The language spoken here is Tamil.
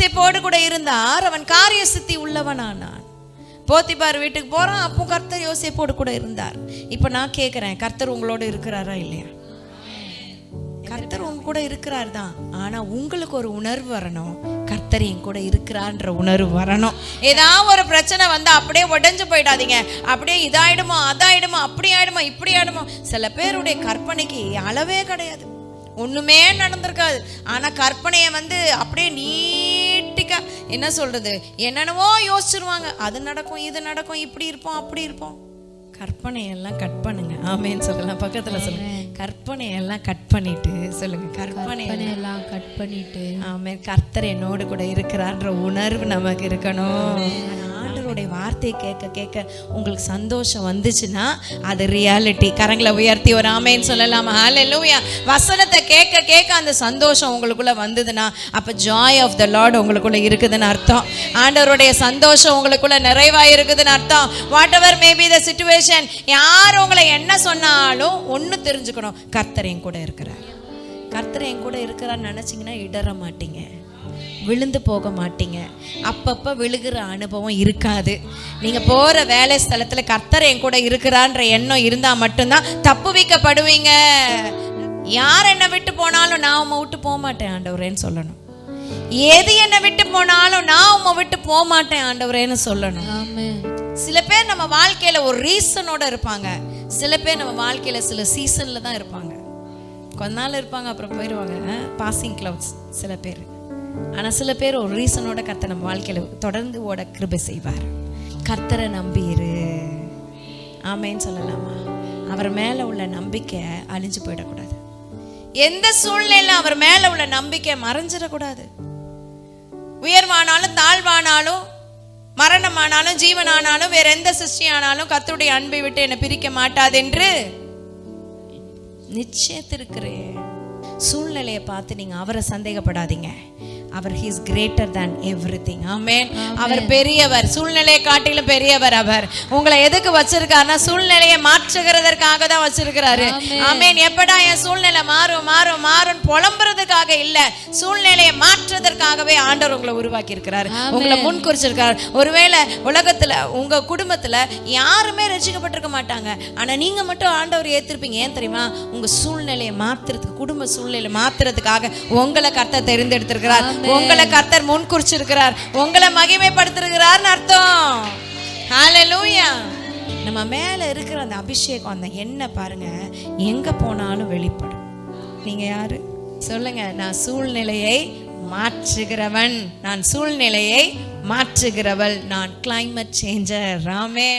யோசிப்போடு கூட இருந்தார். அவன் காரிய சித்தி உள்ளவனானான். போத்திபார் வீட்டுக்கு போறான். அப்போ கர்த்தர் யோசேப்போடு கூட இருந்தார். இப்போ நான் கேட்குறேன் கர்த்தர் உங்களோட இருக்கிறாரா இல்லையா? கர்த்தர் உங்க கூட இருக்கிறார் தான் ஆனா உங்களுக்கு ஒரு உணர்வு வரணும். கர்த்தர் என் கூட இருக்கிறான்ற உணர்வு வரணும். ஏதாவது ஒரு பிரச்சனை வந்தா அப்படியே உடைஞ்சு போயிடாதீங்க. அப்படியே இதாயிடுமோ அதாயிடுமோ அப்படி ஆயிடுமோ இப்படி ஆயிடுமோ சில பேருடைய கற்பனைக்கு அளவே கிடையாது. ஒண்ணுமே நடந்திருக்காது. ஆனா கற்பனையை வந்து அப்படியே நீ என்ன சொல்றது? என்னென்னவோ யோசிச்சிருவாங்க. அது நடக்கும் இது நடக்கும் இப்படி இருப்போம் அப்படி இருப்போம். கற்பனையெல்லாம் கட் பண்ணுங்க. ஆமேன்னு சொல்லலாம். பக்கத்துல சொல்லுங்க. கற்பனையெல்லாம் கட் பண்ணிட்டு சொல்லுங்க. கற்பனை எல்லாம் கட் பண்ணிட்டு. ஆமே கர்த்தர் என்னோடு கூட இருக்கிறான்ற உணர்வு நமக்கு இருக்கணும். ஆண்டவருடைய வார்த்தையை கேட்க கேட்க உங்களுக்கு சந்தோஷம் வந்துச்சுன்னா அது ரியாலிட்டி கரங்களை உயர்த்தி ஒரு ஆமேன்னு சொல்லலாமா. ஹalleluya வசனத்தை கேட்க கேட்க அந்த சந்தோஷம் உங்களுக்குள்ள வந்ததுன்னா அப்ப ஜாய் ஆஃப் த லார்ட் உங்களுக்குள்ள இருக்குதுன்னு அர்த்தம். ஆண்டவருடைய சந்தோஷம் உங்களுக்குள்ள நிறைவா இருக்குதுன்னு அர்த்தம். Whatever maybe the situation யார் உங்களை என்ன சொன்னாலும் ஒன்று தெரிஞ்சுக்கணும். கர்த்தர் என் கூட இருக்கிறார். கர்த்தர் என் கூட இருக்கிறான்னு நினச்சிங்கன்னா இடற மாட்டீங்க விழுந்து போக மாட்டீங்க. அப்பப்போ விழுகிற அனுபவம் இருக்காது. நீங்கள் போகிற வேலை ஸ்தலத்தில் கர்த்தர் என் கூட இருக்கிறான்ற எண்ணம் இருந்தால் மட்டும்தான் தப்பு வைக்கப்படுவீங்க. யார் என்னை விட்டு போனாலும் நான் உம்மை விட்டு போக மாட்டேன் ஆண்டவரேன்னு சொல்லணும். எது என்னை விட்டு போனாலும் நான் உம்மை விட்டு போக மாட்டேன் ஆண்டவரேன்னு சொல்லணும். சில பேர் நம்ம வாழ்க்கையில ஒரு ரீசனோட இருப்பாங்க. சில பேர் நம்ம வாழ்க்கையில சில சீசன்ல தான் இருப்பாங்க. கொஞ்ச நாள் இருப்பாங்க அப்புறம் போயிடுவாங்க பாசிங் கிளவுட்ஸ் சில பேர். ஆனால் சில பேர் ஒரு ரீசனோட கர்த்தர் நம்ம வாழ்க்கையில தொடர்ந்து ஓட கிருபை செய்வார். கர்த்தரை நம்பியிரு ஆமேன்னு சொல்லலாமா? அவர் மேல உள்ள நம்பிக்கை அழிஞ்சு போயிடக்கூடாது. எந்த சூழ்நிலையில அவர் மேல உள்ள நம்பிக்கை மறைஞ்சிடக்கூடாது. உயர்வானாலும் தாழ்வானாலும் மரணமானாலும் ஜீவனானாலும் வேற எந்த சிருஷ்டியானாலும் கர்த்தருடைய அன்பை விட்டு என்னை பிரிக்க மாட்டாதென்று நிச்சயத்திருக்கிறேன். சூழ்நிலையை பார்த்து நீங்க அவரை சந்தேகப்படாதீங்க. அவர் he's greater than everything amen அவர் பெரியவர் சூழ்நிலையை காட்டிலும் பெரியவர் அவர். உங்களை எதுக்கு வச்சிருக்காருன்னா சூழ்நிலையை மாற்றுகிறதற்காக தான் வச்சிருக்கிறாரு. ஆமேன் எப்படா என் சூழ்நிலை மாறும் மாறும் மாறும் புலம்புறதுக்காக இல்ல சூழ்நிலையை மாற்றுவதற்காகவே ஆண்டவர் உங்களை உருவாக்கி இருக்கிறாரு உங்களை முன் குறிச்சிருக்காரு ஒருவேளை உலகத்துல உங்க குடும்பத்துல யாருமே ரசிக்கப்பட்டிருக்க மாட்டாங்க. ஆனா நீங்க மட்டும் ஆண்டவர் ஏத்திருப்பீங்க. ஏன் தெரியுமா? உங்க சூழ்நிலையை மாத்துறதுக்கு குடும்ப சூழ்நிலையை மாத்துறதுக்காக உங்களை கர்த்தர் தெரிந்தெடுத்திருக்கிறார். உங்களை கர்த்தர் முன் குறிச்சிருக்கிறார் உங்களை மகிமைப்படுத்திருக்கிறார்னு அர்த்தம். ஹalleluya நம்ம மேல இருக்கிற அந்த அபிஷேகம் அந்த எண்ணெய் பாருங்க. எங்க போனாலும் வெளிப்படும். நீங்க யாரு? சொல்லுங்க. நான் சூழ்நிலையை மாற்றுகிறவன். நான் சூழ்நிலையை மாற்றுகிறவள். நான் கிளைமேட் சேஞ்சர் ராமே